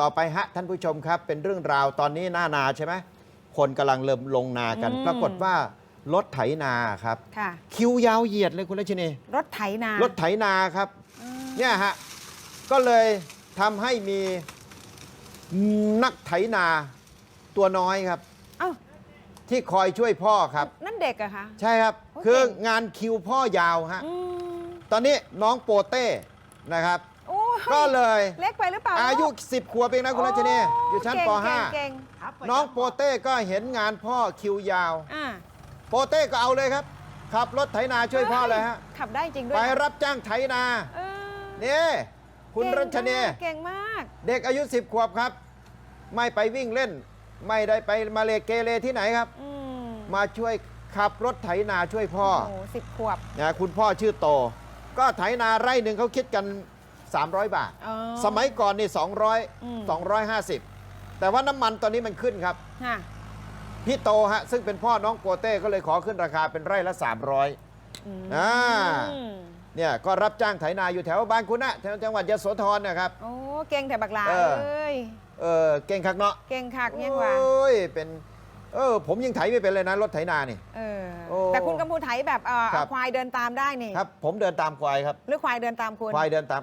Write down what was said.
ต่อไปฮะท่านผู้ชมครับ เป็นเรื่องราวตอนนี้หน้านาใช่ไหมคนกำลังเริ่มลงนากัน อืม ปรากฏว่ารถไถนาครับ ค่ะ คิวยาวเหยียดเลยคุณรัชนีรถไถนารรถไถนาครับเนี่ยฮะ ก็เลยทำให้มีนักไถนาตัวน้อยครับ เอ้าที่คอยช่วยพ่อครับ นั่นเด็กเหรอะคะ ใช่ครับ โอ้คือเก่งงานคิวพ่อ ยาวฮะ อืม ตอนนี้น้องโปเต้นะครับโอ้ย ก็เลยเล็กไปหรือเปล่าอายุลูก10 ขวบเองนะคุณรัชนีอยู่ชั้นเก่งปเก่ง .5 เก่งน้องโปเต้ก็เห็นงานพ่อคิวยาวอ่าโปเต้ก็เอาเลยครับ ขับรถไถนาช่วยพ่อเลยฮะ ขับได้จริงด้วไปยนะรับจ้างไถนาเออนี่คุณเก่งรัชนี มากเก่งมาก เด็กอายุ 10 ขวบครับ ไม่ไปวิ่งเล่น ไม่ได้ไปมาเลเกเรที่ไหนครับ อืมมาช่วยขับรถไถนาช่วยพ่อโอ้โหสิบขวบนะคุณพ่อชื่อโต ก็ไถนาไร่หนึ่งเขาคิดกัน 300 บาท อ๋อสมัยก่อนนี่อืม200 250 แต่ว่าน้ำมันตอนนี้มันขึ้นครับ ค่ะพี่โตฮะซึ่งเป็นพ่อน้องโปเต้ก็เลยขอขึ้นราคาเป็นไร่ละ 300 อืมอ่า เนี่ยก็รับจ้างไถนาอยู่แถวบางคุณนะแถวจังหวัดยโสธรนะครับ โอ้เก่งแต่บักหลาเออ เอ้ยเออเก่งคักเนาะเก่งคักยังว่า โอ้ยเป็น เออผมยังไถไม่เป็นเลยนะรถไถนานี่ เออโอ้แต่คุณกำพูไถแบบเอ่อครับ เอาควายเดินตามได้นี่ ครับ ผมเดินตามควายครับหรือควายเดินตามคุณ ควายเดินตาม